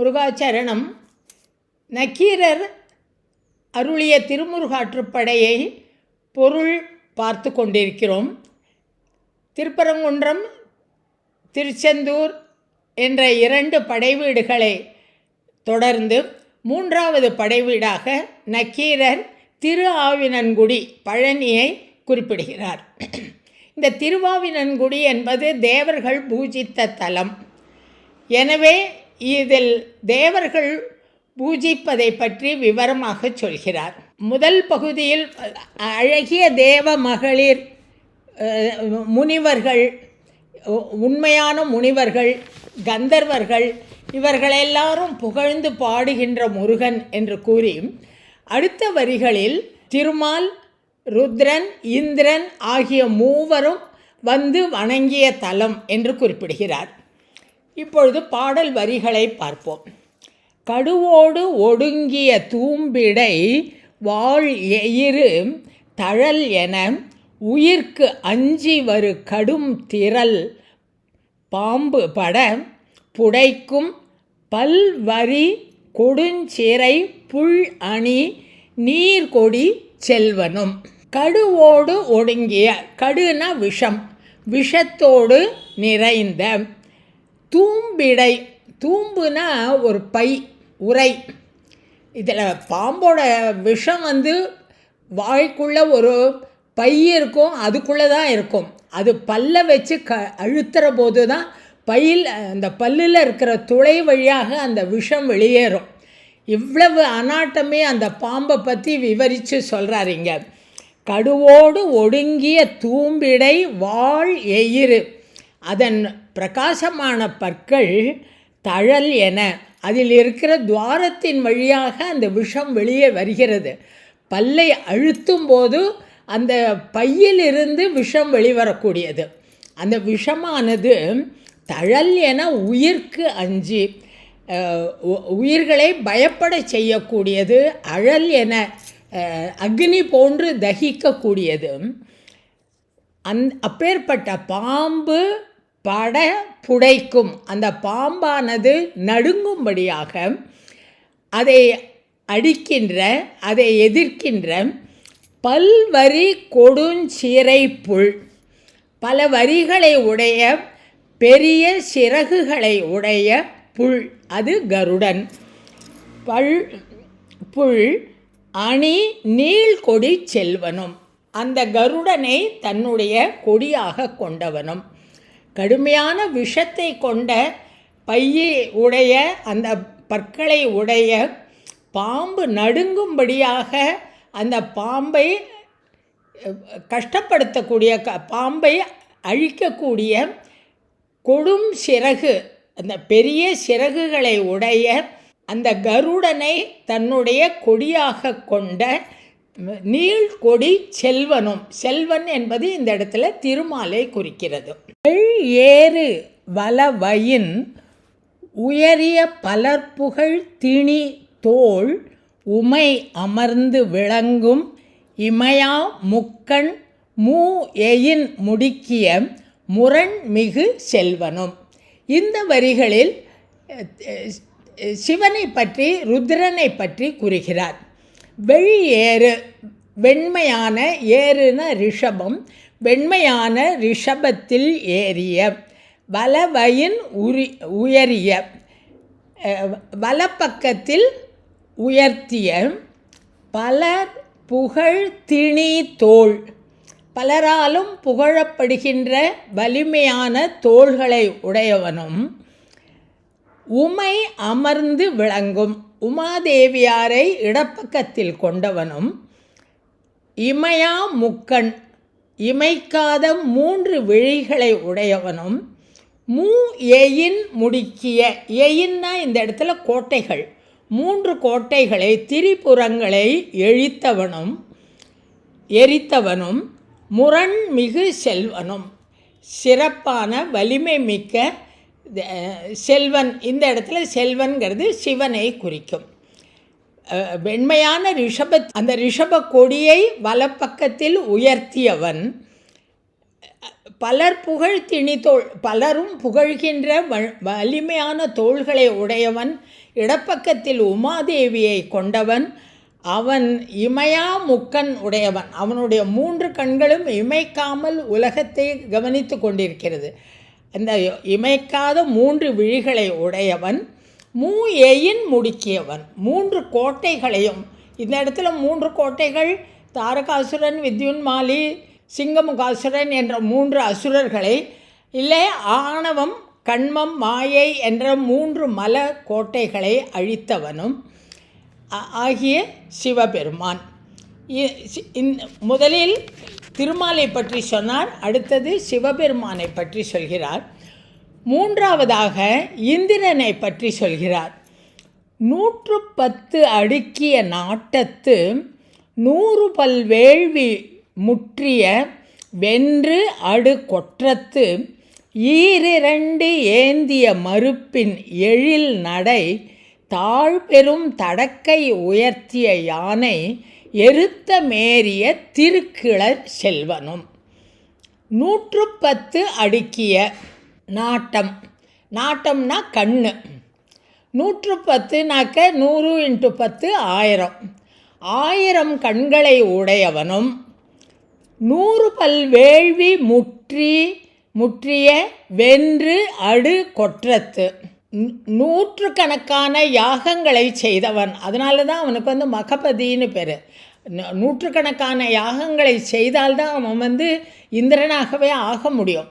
முருகாச்சரணம். நக்கீரர் அருளிய திருமுருகாற்றுப்படையை பொருள் பார்த்து கொண்டிருக்கிறோம். திருப்பரங்குன்றம் திருச்செந்தூர் என்ற இரண்டு படைவீடுகளை தொடர்ந்து மூன்றாவது படைவீடாக நக்கீரர் திரு ஆவினன்குடி பழனியை குறிப்பிடுகிறார். இந்த திருவாவினன்குடி என்பது தேவர்கள் பூஜித்த தலம். எனவே இதில் தேவர்கள் பூஜிப்பதை பற்றி விவரமாக சொல்கிறார். முதல் பகுதியில் அழகிய தேவ மகளிர் முனிவர்கள் உண்மையான முனிவர்கள் கந்தர்வர்கள் இவர்களெல்லாரும் புகழ்ந்து பாடுகின்ற முருகன் என்று கூறி அடுத்த வரிகளில் திருமால் ருத்ரன் இந்திரன் ஆகிய மூவரும் வந்து வணங்கிய தலம் என்று குறிப்பிடுகிறார். இப்பொழுது பாடல் வரிகளை பார்ப்போம். கடுவோடு ஒடுங்கிய தூம்பிடை வாழ் எயிறு தழல் என உயிர்க்கு அஞ்சி வரு கடும் திரள் பாம்பு பட புடைக்கும் பல்வரி கொடுஞ்சிறை புல் அணி நீர்கொடி செல்வனும். கடுவோடு ஒடுங்கிய கடுனா விஷம் விஷத்தோடு நிறைந்த தூம்பிடை. தூம்புனா ஒரு பை உரை இதில் பாம்போட விஷம் வந்து வாய்க்குள்ளே ஒரு பை இருக்கும் அதுக்குள்ளே தான் இருக்கும். அது பல்ல வச்சு க அழுத்துற போது தான் பையில் அந்த பல்லில் இருக்கிற துளை வழியாக அந்த விஷம் வெளியேறும். இவ்வளவு அனாட்டமே அந்த பாம்பை பற்றி விவரித்து சொல்கிறாருங்க கடுவோடு ஒடுங்கிய தூம்பிடை வாழ் எயிறு அதன் பிரகாசமான பற்கள் தழல் என. அதில் இருக்கிற துவாரத்தின் வழியாக அந்த விஷம் வெளியே வருகிறது. பல்லை அழுத்தும் போது அந்த பையிலிருந்து விஷம் வெளிவரக்கூடியது. அந்த விஷமானது தழல் என உயிர்க்கு அஞ்சு உயிர்களை பயப்பட செய்யக்கூடியது அழல் என அக்னி போன்று தகிக்கக்கூடியது. அந் அப்பேற்பட்ட பாம்பு பட புடைக்கும். அந்த பாம்பானது நடுங்கும்படியாக அதை அடிக்கின்ற அதை எதிர்க்கின்ற பல்வரி கொடுஞ்சீரை புல் பல வரிகளை உடைய பெரிய சிறகுகளை உடைய புல் அது கருடன். பல் புல் அணி நீள்கொடி செல்வனும். அந்த கருடனை தன்னுடைய கொடியாக கொண்டவனும். கடுமையான விஷத்தை கொண்ட பையை உடைய அந்த பற்களை உடைய பாம்பு நடுங்கும்படியாக அந்த பாம்பை கஷ்டப்படுத்தக்கூடிய க பாம்பை அழிக்கக்கூடிய கொடும் சிறகு அந்த பெரிய சிறகுகளை உடைய அந்த கருடனை தன்னுடைய கொடியாக கொண்ட நீள்கொடி செல்வனும். செல்வன் என்பது இந்த இடத்துல திருமாலை குறிக்கிறது. ஏறு வலவயின் உயரிய பலர்புகழ் திணி தோள் உமை அமர்ந்து விளங்கும் இமயா முக்கண் மூ எயின் முடுக்கிய முரண் மிகு செல்வனும். இந்த வரிகளில் சிவனை பற்றி ருத்ரனை பற்றி கூறுகிறார். வெளியேறு. வெண்மையான ஏறுன ரிஷபம் வெண்மையான ரிஷபத்தில் ஏறிய. வலவயின் உரி உயரிய. வலப்பக்கத்தில் உயர்த்திய. பலர் புகழ் திணி தோள். பலராலும் புகழப்படுகின்ற வலிமையான தோள்களை உடையவனும் உமை அமர்ந்து விளங்கும். உமாதேவியாரை இடப்பக்கத்தில் கொண்டவனும் இமயா முக்கண் இமைக்காத மூன்று விழிகளை உடையவனும் மூ எயின் முடுக்கிய எயின்னா இந்த இடத்துல கோட்டைகள் மூன்று கோட்டைகளை திரிபுறங்களை எழித்தவனும் எரித்தவனும் முரண் மிகு செல்வனும். சிறப்பான வலிமை மிக்க செல்வன் இந்த இடத்துல செல்வன்கிறது சிவனை குறிக்கும். வெண்மையான ரிஷப அந்த ரிஷப கொடியை வலப்பக்கத்தில் உயர்த்தியவன் பலர் புகழ் திணித்தோள் பலரும் புகழ்கின்ற வ- வலிமையான தோள்களை உடையவன் இடப்பக்கத்தில் உமாதேவியை கொண்டவன் அவன் இமையா முக்கன் உடையவன். அவனுடைய மூன்று கண்களும் இமைக்காமல் உலகத்தை கவனித்து கொண்டிருக்கிறது. அந்த இமைக்காத மூன்று விழிகளை உடையவன் மூ எயின் முடுக்கியவன். மூன்று கோட்டைகளையும் இந்த இடத்துல மூன்று கோட்டைகள் தாரகாசுரன் வித்யுன்மாலி சிங்கமுகாசுரன் என்ற மூன்று அசுரர்களை இல்லை ஆணவம் கண்மம் மாயை என்ற மூன்று மல கோட்டைகளை அழித்தவனும் ஆகிய சிவபெருமான். இ- முதலில் திருமாலை பற்றி சொன்னார் அடுத்தது சிவபெருமானை பற்றி சொல்கிறார். மூன்றாவதாக இந்திரனை பற்றி சொல்கிறார். நூற்று பத்து அடுக்கிய நாட்டத்து நூறு பல் வேள்வி முற்றிய வென்று அடு கொற்றத்து ஈரிரண்டு ஏந்திய மறுப்பின் எழில் நடை தாழ்பெரும் தடக்கை உயர்த்திய யானை எருத்த மேறிய திருக்கிளர் செல்வனும். நூற்று பத்து அடுக்கிய நாட்டம். நாட்டம்னா கண்ணு. நூற்று பத்துனாக்க நூறு இன்ட்டு பத்து ஆயிரம். ஆயிரம் கண்களை உடையவனும் நூறு பல் வேள்வி முற்றி முற்றிய வென்று அடு கொற்றத்து. நூற்றுக்கணக்கான யாகங்களை செய்தவன். அதனால தான் அவனுக்கு வந்து மகபதின்னு பேர். நூற்றுக்கணக்கான யாகங்களை செய்தால்தான் அவன் வந்து இந்திரனாகவே ஆக முடியும்.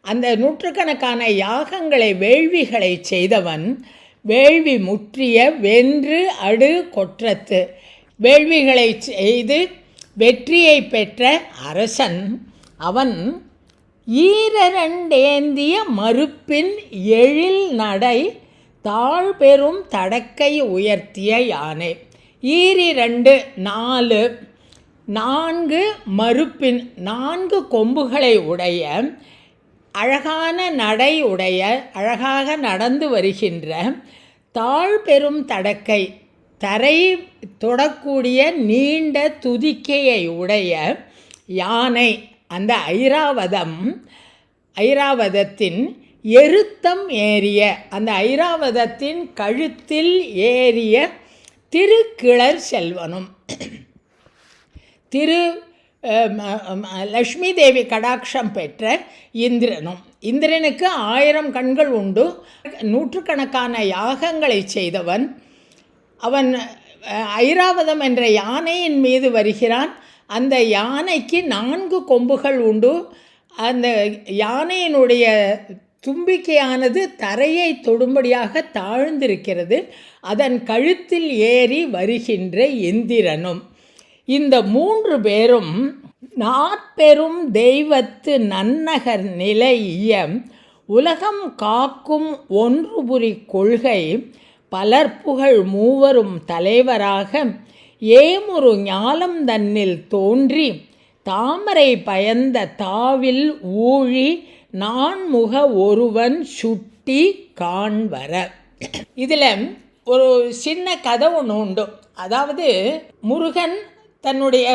அந்த நூற்றுக்கணக்கான யாகங்களை வேள்விகளை செய்தவன் வேள்வி முற்றிய வென்று அடு கொற்றத்து. வேள்விகளை செய்து வெற்றியை பெற்ற அரசன். அவன் ஈரரண்டேந்திய மறுப்பின் எழில் நடை தாழ்பெரும் தடக்கை உயர்த்திய யானை. ஈரிரண்டு நாலு நான்கு மறுப்பின் நான்கு கொம்புகளை உடைய அழகான நடை உடைய அழகாக நடந்து வருகின்ற தாழ்பெரும் தடக்கை தரை தொடக்கூடிய நீண்ட துதிக்கையை உடைய யானை. அந்த ஐராவதம் ஐராவதத்தின் எருத்தம் ஏறிய அந்த ஐராவதத்தின் கழுத்தில் ஏறிய திருக்கிளர் செல்வனும். திரு லக்ஷ்மி தேவி கடாட்சம் பெற்ற இந்திரனும். இந்திரனுக்கு ஆயிரம் கண்கள் உண்டு. நூற்றுக்கணக்கான யாகங்களை செய்தவன். அவன் ஐராவதம் என்ற யானையின் மீது வருகிறான். அந்த யானைக்கு நான்கு கொம்புகள் உண்டு. அந்த யானையினுடைய தும்பிக்கையானது தரையை தொடும்படியாக தாழ்ந்திருக்கிறது. அதன் கழுத்தில் ஏறி வருகின்ற இந்திரனும் இந்த மூன்று பேரும் நாற்பெரும் தெய்வத்து நன்னகர் நிலைய உலகம் காக்கும் ஒன்றுபுரி கொள்கை. பலர் புகழ் மூவரும் தலைவராக ஏமுரு ஞாலம் தன்னில் தோன்றி தாமரை பயந்த தாவில் ஊழி நான்முக ஒருவன் சுட்டி காண்வர இதில் ஒரு சின்ன கதை ஒன்று உண்டு. அதாவது முருகன் தன்னுடைய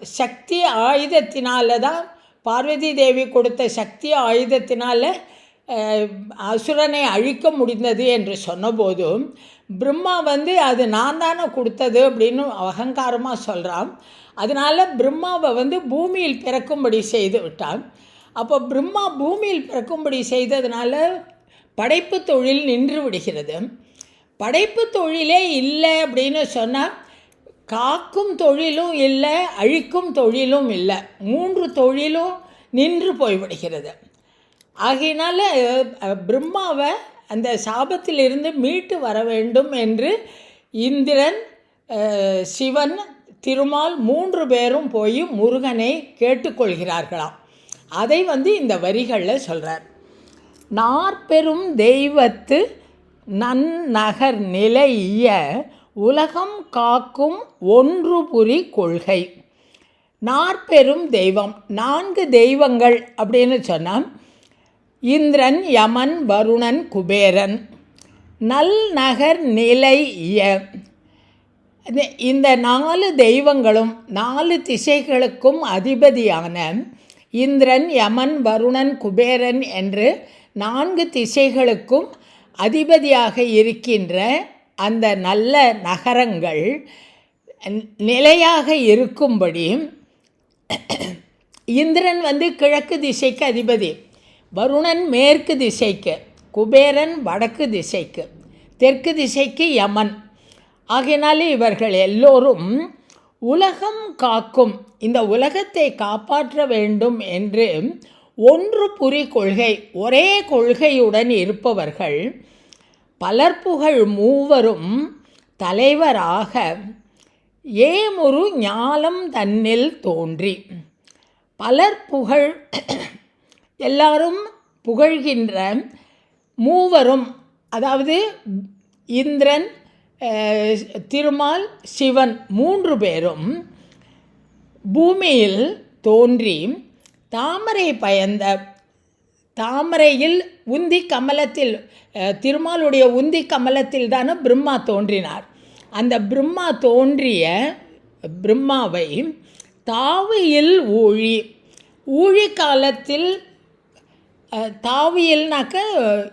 சக்தி ஆயுதத்தினால தான் பார்வதி தேவி கொடுத்த சக்தி ஆயுதத்தினால அசுரனை அழிக்க முடிந்தது என்று சொன்னபோதும் பிரம்மா வந்து அது நான் தானே கொடுத்தது அப்படின்னு அகங்காரமாக சொல்கிறான் அதனால் பிரம்மாவை வந்து பூமியில் பிறக்கும்படி செய்து விட்டான். அப்போ பிரம்மா பூமியில் பிறக்கும்படி செய்ததுனால படைப்பு தொழில் நின்று விடுகிறது. படைப்பு தொழிலே இல்லை அப்படின்னு சொன்னால் காக்கும் தொழிலும் இல்லை அழிக்கும் தொழிலும் இல்லை. மூன்று தொழிலும் நின்று போய்விடுகிறது. ஆகையினால் பிரம்மாவை அந்த சாபத்திலிருந்து மீட்டு வர வேண்டும் என்று இந்திரன் சிவன் திருமால் மூன்று பேரும் போய் முருகனை கேட்டுக்கொள்கிறார்களாம். அதை வந்து இந்த வரிகளில் சொல்கிறார் நாற்பெரும் தெய்வத்து நன்னகர் நிலைய உலகம் காக்கும் ஒன்று புரி கொள்கை. நாற்பெரும் தெய்வம் நான்கு தெய்வங்கள் அப்படின்னு சொன்னால் இந்திரன் யமன் வருணன் குபேரன். நல் நகர் நிலை இந்த நாலு தெய்வங்களும் நாலு திசைகளுக்கும் அதிபதியான இந்திரன் யமன் வருணன் குபேரன் என்று நான்கு திசைகளுக்கும் அதிபதியாக இருக்கின்ற அந்த நல்ல நகரங்கள் நிலையாக இருக்கும்படி இந்திரன் வந்து கிழக்கு திசைக்கு அதிபதி. வருணன் மேற்கு திசைக்கு குபேரன் வடக்கு திசைக்கு தெற்கு திசைக்கு யமன். ஆகையினாலே இவர்கள் எல்லோரும் உலகம் காக்கும் இந்த உலகத்தை காப்பாற்ற வேண்டும் என்று ஒன்று புரி கொள்கை ஒரே கொள்கையுடன் இருப்பவர்கள் பலர்புகழ் மூவரும் தலைவராக ஏமுரு ஞாலம் தன்னில் தோன்றி. பலர் புகழ் எல்லாரும் புகழ்கின்ற மூவரும் அதாவது இந்திரன் திருமால் சிவன் மூன்று பேரும் பூமியில் தோன்றி தாமரை பயந்த தாமரையில் உந்தி கமலத்தில் திருமாலுடைய உந்தி கமலத்தில் தானே பிரம்மா தோன்றினார். அந்த பிரம்மா தோன்றிய பிரம்மாவை தாவியில் ஊழி ஊழி காலத்தில் தாவியல்னாக்க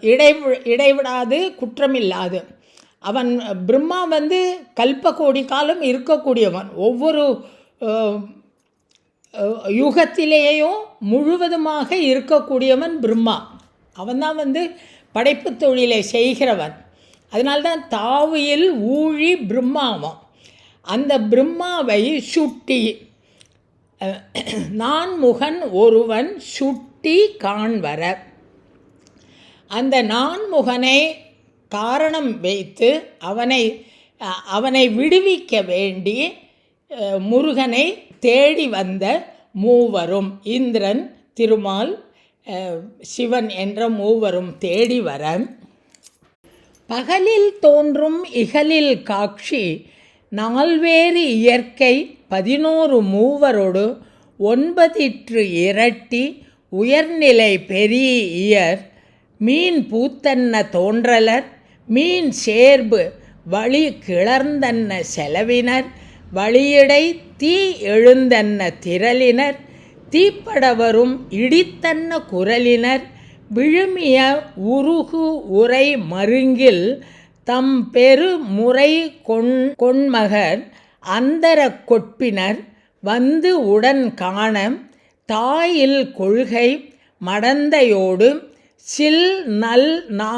இடைவி இடைவிடாது குற்றமில்லாது. அவன் பிரம்மா வந்து கல்ப கோடி காலம் இருக்கக்கூடியவன். ஒவ்வொரு யுகத்திலேயும் முழுவதுமாக இருக்கக்கூடியவன் பிரம்மா. அவன்தான் வந்து படைப்பு தொழிலை செய்கிறவன். அதனால்தான் தாவியில் ஊழி பிரம்மாவும். அந்த பிரம்மாவை சுட்டி நான் முகன் ஒருவன் சுட்டி காண்வர அந்த நான்முகனை காரணம் வைத்து அவனை அவனை விடுவிக்க வேண்டி முருகனை தேடி வந்த மூவரும் இந்திரன் திருமால் சிவன் என்ற மூவரும் தேடி வர. பகலில் தோன்றும் இகலில் காட்சி நால்வேறு இயற்கை பதினோரு மூவரோடு ஒன்பதிற்று இரட்டி உயர்நிலை பெரிய இயர் மீன் பூத்தன்ன தோன்றலர் மீன் சேர்பு வழி கிளர்ந்தன்ன செலவினர் வழியிடை தீ எழுந்தன்ன திரளினர் தீப்படவரும் இடித்தன்ன குரலினர் விழுமிய உருகு உரை மருங்கில் தம் பெரு முறை கொண் கொண்மகர் அந்தர கொட்பினர் வந்து உடன் காண தாயில் கொள்கை மடந்தையோடு சில் நல் நா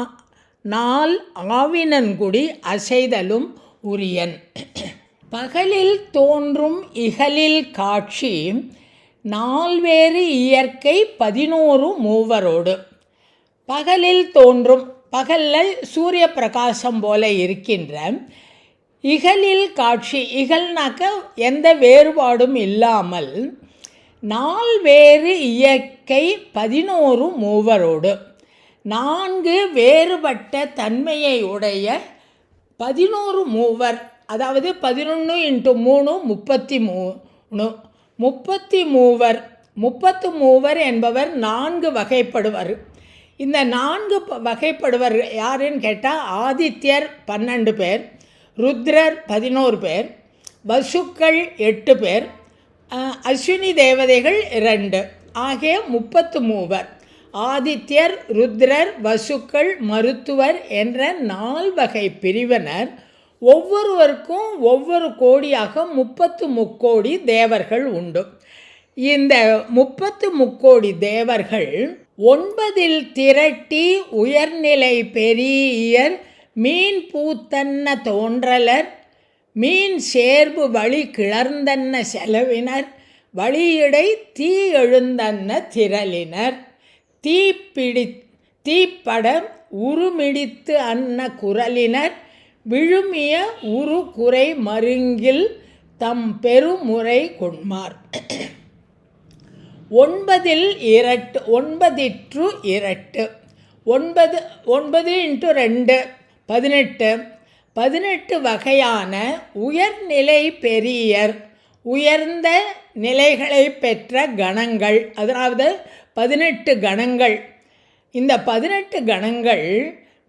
நாள் ஆவினன்குடி அசைதலும் உரியன். பகலில் தோன்றும் இகலில் காட்சி நால்வேறு இயற்கை பதினோரு மூவரோடு. பகலில் தோன்றும் பகலில் சூரிய பிரகாசம் போல இருக்கின்ற இகலில் காட்சி இகல்னாக்க எந்த வேறுபாடும் இல்லாமல் நால்வேறு இயற்கை பதினோரு மூவரோடு. நான்கு வேறுபட்ட தன்மையை உடைய பதினோரு மூவர் அதாவது பதினொன்று இன்ட்டு மூணு முப்பத்தி மூணு. முப்பத்தி மூவர் முப்பத்து மூவர் என்பவர் நான்கு வகைப்படுவர். இந்த நான்கு ப- வகைப்படுவர் யாருன்னு கேட்டால் ஆதித்யர் பன்னெண்டு பேர் ருத்ரர் பதினோரு பேர் வசுக்கள் எட்டு பேர் அஸ்வினி தேவதைகள் ரெண்டு ஆகிய முப்பத்து மூவர் ஆதித்யர் ருத்ரர் வசுக்கள் மருத்துவர் என்ற நால்வகை பிரிவினர். ஒவ்வொருவருக்கும் ஒவ்வொரு கோடியாக முப்பத்து முக்கோடி தேவர்கள் உண்டு. இந்த முப்பத்து முக்கோடி தேவர்கள் ஒன்பதில் திரட்டி உயர்நிலை பெரியர் மீன் பூத்தன்ன தோன்றலர். மீன் சேர்பு வழி கிளர்ந்தன்ன செலவினர் வழியிடை தீ எழுந்தன்ன திரளினர். தீப்பிடி தீப்படம் உருமிடித்து அன்ன குரலினர். விழுமிய உரு குறை மருங்கில் தம் பெருமுறை கொண்மார். ஒன்பதில் இரட்டு ஒன்பதிற்று இரட்டு ஒன்பது ஒன்பது இன்ட்டு ரெண்டு பதினெட்டு பதினெட்டு வகையான உயர்நிலை பெரியர் உயர்ந்த நிலைகளை பெற்ற கணங்கள். அதாவது பதினெட்டு கணங்கள். இந்த பதினெட்டு கணங்கள்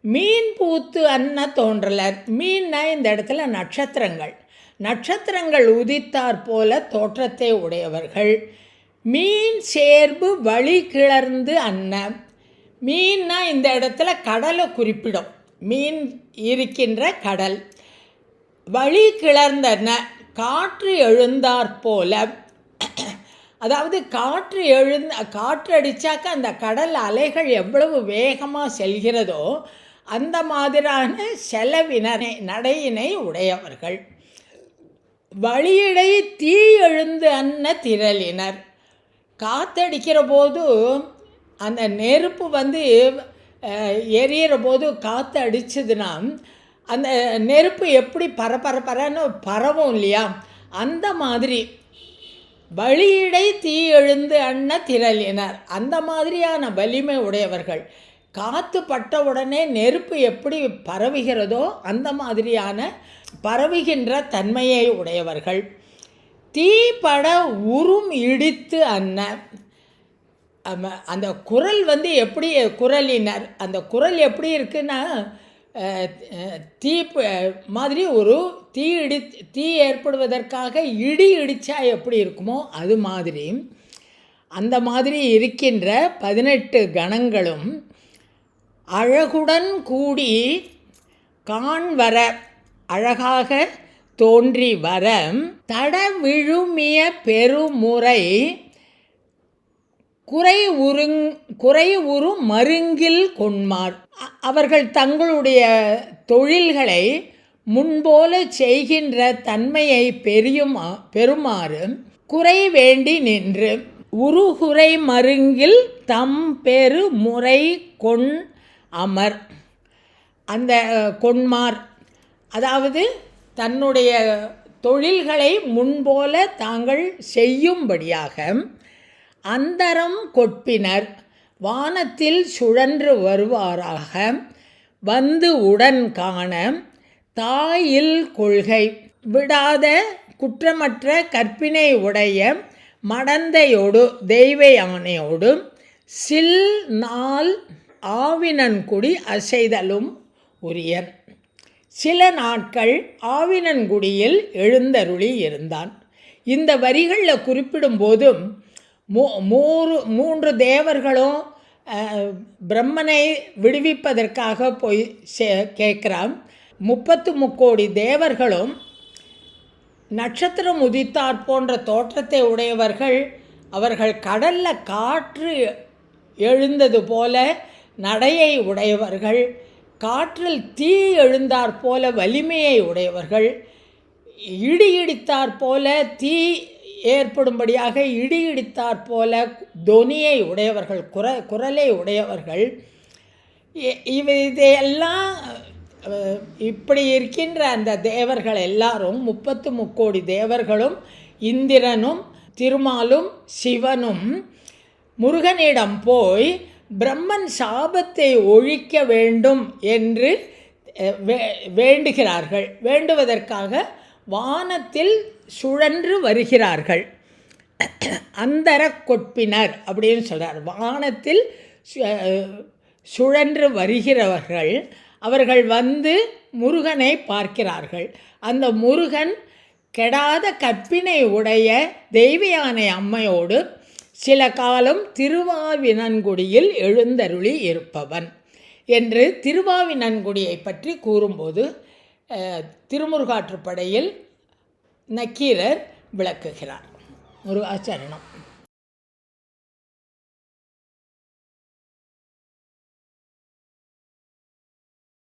மீன் பூத்து அன்ன தோன்றலர். மீன்னா இந்த இடத்துல நட்சத்திரங்கள். நட்சத்திரங்கள் உதித்தாற் போல தோற்றத்தை உடையவர்கள். மீன் சேர்பு வழி கிளர்ந்து அன்ன. மீன்னா இந்த இடத்துல கடலை குறிப்பிடும். மீன் இருக்கின்ற கடல். வழி கிளர்ந்தன காற்று எழுந்தாற் போல. அதாவது காற்று எழுந்த காற்று அடித்தாக்க அந்த கடல் அலைகள் எவ்வளவு வேகமாக செல்கிறதோ அந்த மாதிரியான செலவினரை நடையினை உடையவர்கள். வழியிடையே தீ எழுந்து அன்ன திரளினர். காத்தடிக்கிற போது அந்த நெருப்பு வந்து எரியிற போது காற்று அடிச்சதுன்னா அந்த நெருப்பு எப்படி பரபரப்பரன்னு பரவும் இல்லையா? அந்த மாதிரி. வழியிடை தீ எழுந்து அண்ண திரளினர். அந்த மாதிரியான வலிமை உடையவர்கள். காற்று பட்ட உடனே நெருப்பு எப்படி பரவுகிறதோ அந்த மாதிரியான பரவுகின்ற தன்மையை உடையவர்கள். தீப்பட உரும் இடித்து அன்ன. அந்த குரல் வந்து எப்படி குரலினர் அந்த குரல் எப்படி இருக்குன்னா தீ மாதிரி ஒரு தீ இடி தீ ஏற்படுவதற்காக இடி இடித்தா எப்படி இருக்குமோ அது மாதிரி அந்த மாதிரி இருக்கின்ற பதினெட்டு கணங்களும் அழகுடன் கூடி காண் வர அழகாக தோன்றி வர தடவிழுமிய பெருமுறை குறை உருங் குறை உரு மருங்கில் கொண்மார். அவர்கள் தங்களுடைய தொழில்களை முன்போல செய்கின்ற தன்மையை பெரியுமா பெறுமாறு குறை வேண்டி நின்று உருகுறை மருங்கில் தம் பெரு முறை கொண் அமர். அந்த கொண்மார் அதாவது தன்னுடைய தொழில்களை முன்போல தாங்கள் செய்யும்படியாக அந்தரம் கொட்பினர் வானத்தில் சுழன்று வருவாராக. வந்து உடன் காண தாயில் கொள்கை. விடாத குற்றமற்ற கற்பினை உடைய மடந்தையோடு தெய்வ யானையோடு சில் நாள் ஆவினன்குடி அசைதலும் உரியன் சில நாட்கள் ஆவினன்குடியில் எழுந்தருளி இருந்தான். இந்த வரிகளில் குறிப்பிடும்போதும் மூ மூறு மூன்று தேவர்களும் பிரம்மனை விடுவிப்பதற்காக போய் சே கேட்குறான் முப்பத்து முக்கோடி தேவர்களும் நட்சத்திரம் உதித்தார் போன்ற தோற்றத்தை உடையவர்கள் அவர்கள் கடலில் காற்று எழுந்தது போல நடையை உடையவர்கள் காற்றில் தீ எழுந்தாற் போல வலிமையை உடையவர்கள் இடி இடித்தாற் போல தீ ஏற்படும்படியாக இடி இடித்தாற் போல தொனியை உடையவர்கள் குர குரலை உடையவர்கள். இவ இதையெல்லாம் இப்படி இருக்கின்ற அந்த தேவர்கள் எல்லாரும் முப்பத்து முக்கோடி தேவர்களும் இந்திரனும் திருமாலும் சிவனும் முருகனிடம் போய் பிரம்மன் சாபத்தை ஒழிக்க வேண்டும் என்று வே- வேண்டுகிறார்கள். வேண்டுவதற்காக வானத்தில் சுழன்று வருகிறார்கள். அந்தர கொட்பினர் அப்படின்னு சொல்கிறார் வானத்தில் சு- சுழன்று வருகிறவர்கள் அவர்கள் வந்து முருகனை பார்க்கிறார்கள். அந்த முருகன் கெடாத கற்பினை உடைய தெய்வயானை அம்மையோடு சில காலம் திருவாவினன்குடியில் எழுந்தருளி இருப்பவன் என்று திருவாவினன்குடியை பற்றி கூறும்போது திருமுருகாற்றுப்படையில் நக்கீரர் விளக்குகிறார். முருகாச்சரணம்.